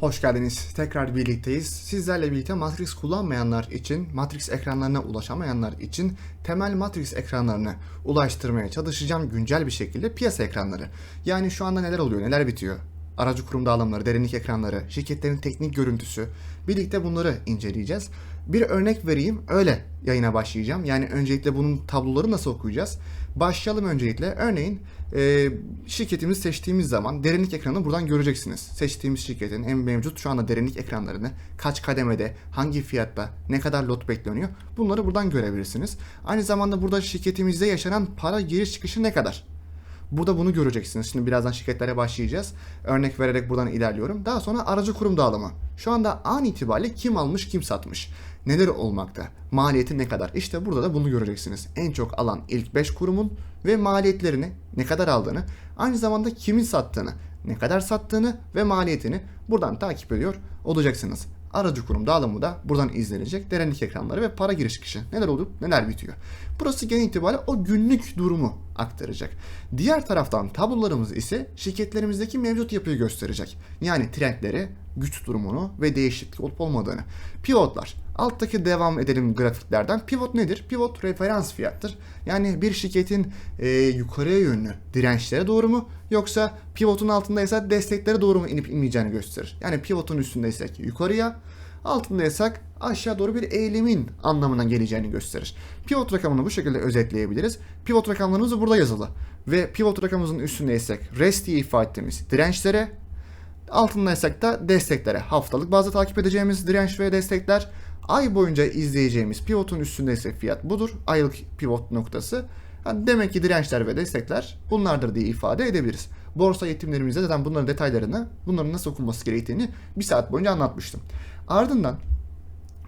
Hoş geldiniz. Tekrar birlikteyiz. Sizlerle birlikte Matrix kullanmayanlar için, Matrix ekranlarına ulaşamayanlar için temel Matrix ekranlarını ulaştırmaya çalışacağım güncel bir şekilde piyasa ekranları. Yani şu anda neler oluyor, neler bitiyor? Aracı kurum dağılımları, derinlik ekranları, şirketlerin teknik görüntüsü. Birlikte bunları inceleyeceğiz. Bir örnek vereyim, öyle yayına başlayacağım. Yani öncelikle bunun tabloları nasıl okuyacağız? Başlayalım öncelikle. Örneğin e, şirketimizi seçtiğimiz zaman derinlik ekranını buradan göreceksiniz. Seçtiğimiz şirketin en mevcut şu anda derinlik ekranlarını kaç kademede, hangi fiyatta, ne kadar lot bekleniyor bunları buradan görebilirsiniz. Aynı zamanda burada şirketimizde yaşanan para giriş çıkışı ne kadar? Burada bunu göreceksiniz. Şimdi birazdan şirketlere başlayacağız. Örnek vererek buradan ilerliyorum. Daha sonra aracı kurum dağılımı. Şu anda an itibariyle kim almış kim satmış. Neler olmakta? Maliyeti ne kadar? İşte burada da bunu göreceksiniz. En çok alan ilk 5 kurumun ve maliyetlerini ne kadar aldığını, aynı zamanda kimin sattığını, ne kadar sattığını ve maliyetini buradan takip ediyor olacaksınız. Aracı kurum dağılımı da buradan izlenecek. Derinlik ekranları ve para giriş çıkışı. Neler olup neler bitiyor. Burası genel itibariyle o günlük durumu aktaracak. Diğer taraftan tablolarımız ise şirketlerimizdeki mevcut yapıyı gösterecek. Yani trendleri, güç durumunu ve değişiklik olup olmadığını. Pivotlar. Alttaki devam edelim grafiklerden. Pivot nedir? Pivot referans fiyattır. Yani bir şirketin e, yukarıya yönlü dirençlere doğru mu yoksa pivotun altındaysa desteklere doğru mu inip inmeyeceğini gösterir. Yani pivotun üstündeysek yukarıya, altındaysak aşağı doğru bir eğilimin anlamına geleceğini gösterir. Pivot rakamını bu şekilde özetleyebiliriz. Pivot rakamlarımız burada yazılı. Ve pivot rakamımızın üstündeysek rest diye ifade ettiğimiz dirençlere, altındaysak da desteklere. Haftalık bazda takip edeceğimiz direnç ve destekler, ay boyunca izleyeceğimiz pivotun üstündeyse fiyat budur. Aylık pivot noktası. Demek ki dirençler ve destekler bunlardır diye ifade edebiliriz. Borsa eğitimlerimizde zaten bunların detaylarını, bunların nasıl okunması gerektiğini bir saat boyunca anlatmıştım. Ardından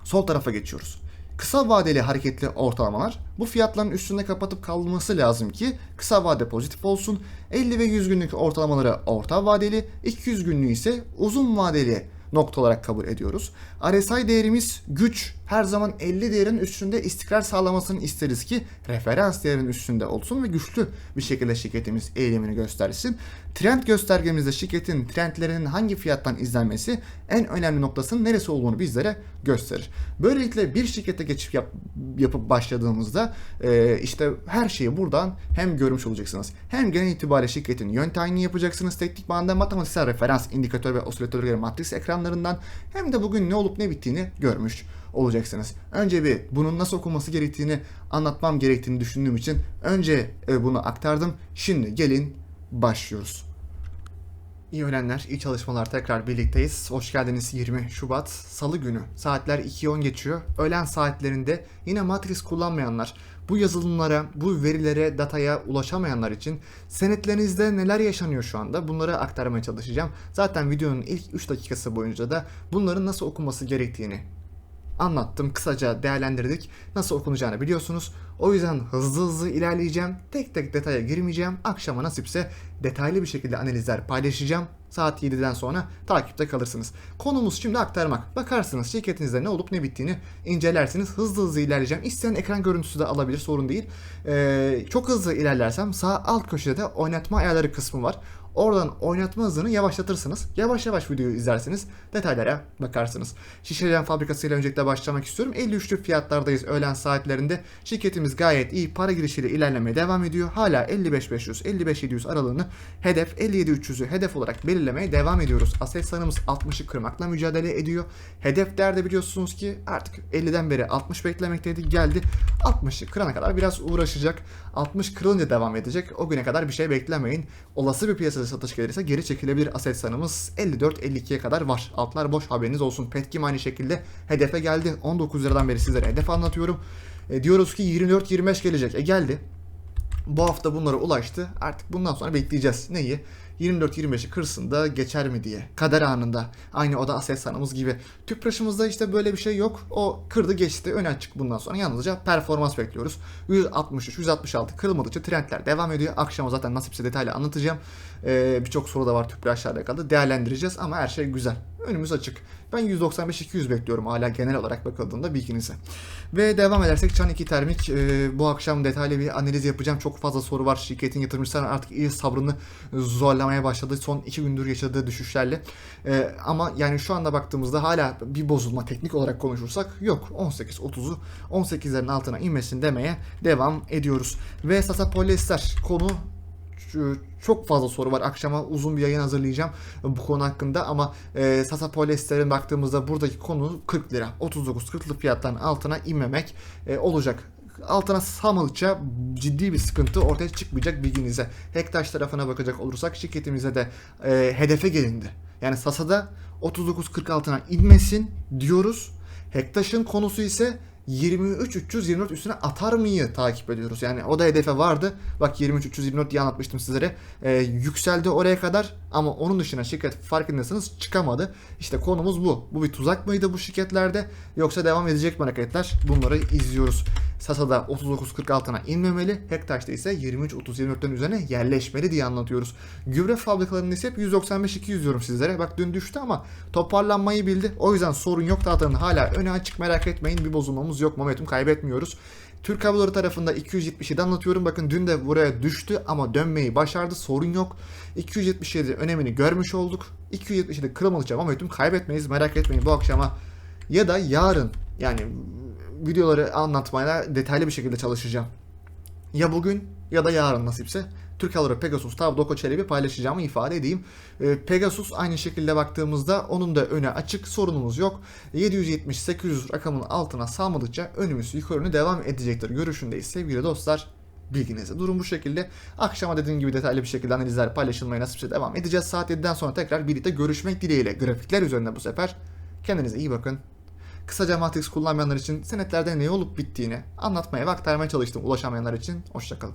sol tarafa geçiyoruz. Kısa vadeli hareketli ortalamalar bu fiyatların üstünde kapatıp kalması lazım ki kısa vade pozitif olsun. 50 ve 100 günlük ortalamaları orta vadeli, 200 günlüğü ise uzun vadeli nokta olarak kabul ediyoruz. RSI değerimiz güç her zaman 50 değerin üstünde istikrar sağlamasını isteriz ki referans değerinin üstünde olsun ve güçlü bir şekilde şirketimiz eğilimini göstersin. Trend göstergemizde şirketin trendlerinin hangi fiyattan izlenmesi en önemli noktasının neresi olduğunu bizlere gösterir. Böylelikle bir şirkete geçip yap, yapıp başladığımızda e, işte her şeyi buradan hem görmüş olacaksınız hem genel itibariyle şirketin yön tayini yapacaksınız teknik manada matematiksel referans indikatör ve osilatörleri matris ekranlarından hem de bugün ne olup ne bittiğini görmüş olacaksınız. Önce bir bunun nasıl okunması gerektiğini anlatmam gerektiğini düşündüğüm için önce e, bunu aktardım. Şimdi gelin başlıyoruz. İyi öğlenler, iyi çalışmalar tekrar birlikteyiz. Hoş geldiniz 20 Şubat Salı günü. Saatler 2.10 geçiyor. Öğlen saatlerinde yine Matrix kullanmayanlar, bu yazılımlara, bu verilere, dataya ulaşamayanlar için senetlerinizde neler yaşanıyor şu anda bunları aktarmaya çalışacağım. Zaten videonun ilk 3 dakikası boyunca da bunların nasıl okunması gerektiğini anlattım. Kısaca değerlendirdik. Nasıl okunacağını biliyorsunuz. O yüzden hızlı hızlı ilerleyeceğim. Tek tek detaya girmeyeceğim. Akşama nasipse detaylı bir şekilde analizler paylaşacağım. Saat 7'den sonra takipte kalırsınız. Konumuz şimdi aktarmak. Bakarsınız şirketinizde ne olup ne bittiğini incelersiniz. Hızlı hızlı ilerleyeceğim. İsteyen ekran görüntüsü de alabilir sorun değil. Ee, çok hızlı ilerlersem sağ alt köşede de oynatma ayarları kısmı var. Oradan oynatma hızını yavaşlatırsınız. Yavaş yavaş videoyu izlersiniz. Detaylara bakarsınız. Şişecam fabrikasıyla öncelikle başlamak istiyorum. 53'lü fiyatlardayız öğlen saatlerinde. Şirketimiz gayet iyi para girişiyle ilerlemeye devam ediyor. Hala 55.500 55.700 aralığını hedef 57.300'ü hedef olarak belirlemeye devam ediyoruz. Aselsan'ımız 60'ı kırmakla mücadele ediyor. Hedeflerde biliyorsunuz ki artık 50'den beri 60 beklemekteydi. Geldi 60'ı kırana kadar biraz uğraşacak. 60 kırılınca devam edecek. O güne kadar bir şey beklemeyin. Olası bir piyasada satış gelirse geri çekilebilir Aselsan'ımız 54-52'ye kadar var. Altlar boş haberiniz olsun. Petkim aynı şekilde hedefe geldi. 19 liradan beri sizlere hedef anlatıyorum. E, diyoruz ki 24-25 gelecek. E geldi. Bu hafta bunlara ulaştı. Artık bundan sonra bekleyeceğiz. Neyi? 24-25'i kırsın da geçer mi diye. Kader anında. Aynı o da Aselsan'ımız gibi. Tüpraşımızda işte böyle bir şey yok. O kırdı geçti. Öne açık bundan sonra. Yalnızca performans bekliyoruz. 163, 166 kırılmadıkça trendler devam ediyor. Akşama zaten nasipse detaylı anlatacağım. Ee, Birçok soru da var Tüpraş'la alakalı. Değerlendireceğiz ama her şey güzel. Önümüz açık. Ben 195-200 bekliyorum hala genel olarak bakıldığında bilginize. Ve devam edersek Çan 2 Termik e, bu akşam detaylı bir analiz yapacağım. Çok fazla soru var. Şirketin yatırımcıları artık iyi sabrını zorlamaya başladı. Son 2 gündür yaşadığı düşüşlerle. E, ama yani şu anda baktığımızda hala bir bozulma teknik olarak konuşursak yok. 18-30'u 18'lerin altına inmesin demeye devam ediyoruz. Ve Sasa Polyester konu çok fazla soru var. Akşama uzun bir yayın hazırlayacağım bu konu hakkında ama e, Sasa Polyester'in baktığımızda buradaki konu 40 lira. 39-40'lı fiyattan altına inmemek e, olacak altına sağmadıkça ciddi bir sıkıntı ortaya çıkmayacak bilginize. Hektaş tarafına bakacak olursak şirketimize de e, hedefe gelindi. Yani Sasa'da 39-40 altına inmesin diyoruz. Hektaş'ın konusu ise 23 324 üstüne atar mıyı takip ediyoruz. Yani o da hedefe vardı. Bak 23 324 diye anlatmıştım sizlere. Ee, yükseldi oraya kadar ama onun dışına şirket farkındaysanız çıkamadı. İşte konumuz bu. Bu bir tuzak mıydı bu şirketlerde yoksa devam edecek mi hareketler? Bunları izliyoruz. Sasa'da 39-46'na inmemeli. Hektaş'ta ise 23-30-24'lerin üzerine yerleşmeli diye anlatıyoruz. Gübre fabrikalarının ise hep 195-200 diyorum sizlere. Bak dün düştü ama toparlanmayı bildi. O yüzden sorun yok. Dağıtının hala öne açık merak etmeyin. Bir bozulmamız yok. Momentum kaybetmiyoruz. Türk Hava tarafında 277 anlatıyorum. Bakın dün de buraya düştü ama dönmeyi başardı. Sorun yok. 277 önemini görmüş olduk. 277 kırılmadıkça momentum kaybetmeyiz. Merak etmeyin bu akşama ya da yarın yani videoları anlatmaya detaylı bir şekilde çalışacağım. Ya bugün ya da yarın nasipse Türk Hava Pegasus Tav Doko Çelebi paylaşacağımı ifade edeyim. Pegasus aynı şekilde baktığımızda onun da öne açık sorunumuz yok. 770-800 rakamın altına salmadıkça önümüz yukarı devam edecektir. Görüşündeyiz sevgili dostlar. Bilginize. Durum bu şekilde. Akşama dediğim gibi detaylı bir şekilde analizler paylaşılmaya nasipse devam edeceğiz. Saat 7'den sonra tekrar birlikte görüşmek dileğiyle. Grafikler üzerinde bu sefer. Kendinize iyi bakın. Kısaca Matrix kullanmayanlar için senetlerde ne olup bittiğini anlatmaya ve aktarmaya çalıştım ulaşamayanlar için. Hoşçakalın.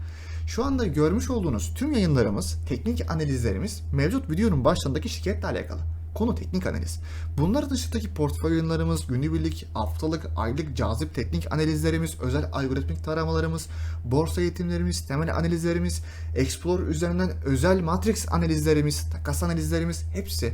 Şu anda görmüş olduğunuz tüm yayınlarımız, teknik analizlerimiz mevcut videonun başlarındaki şirketle alakalı. Konu teknik analiz. Bunlar dışındaki portföy yayınlarımız, günübirlik, haftalık, aylık cazip teknik analizlerimiz, özel algoritmik taramalarımız, borsa eğitimlerimiz, temel analizlerimiz, Explorer üzerinden özel matrix analizlerimiz, takas analizlerimiz hepsi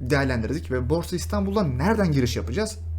değerlendirdik ve Borsa İstanbul'da nereden giriş yapacağız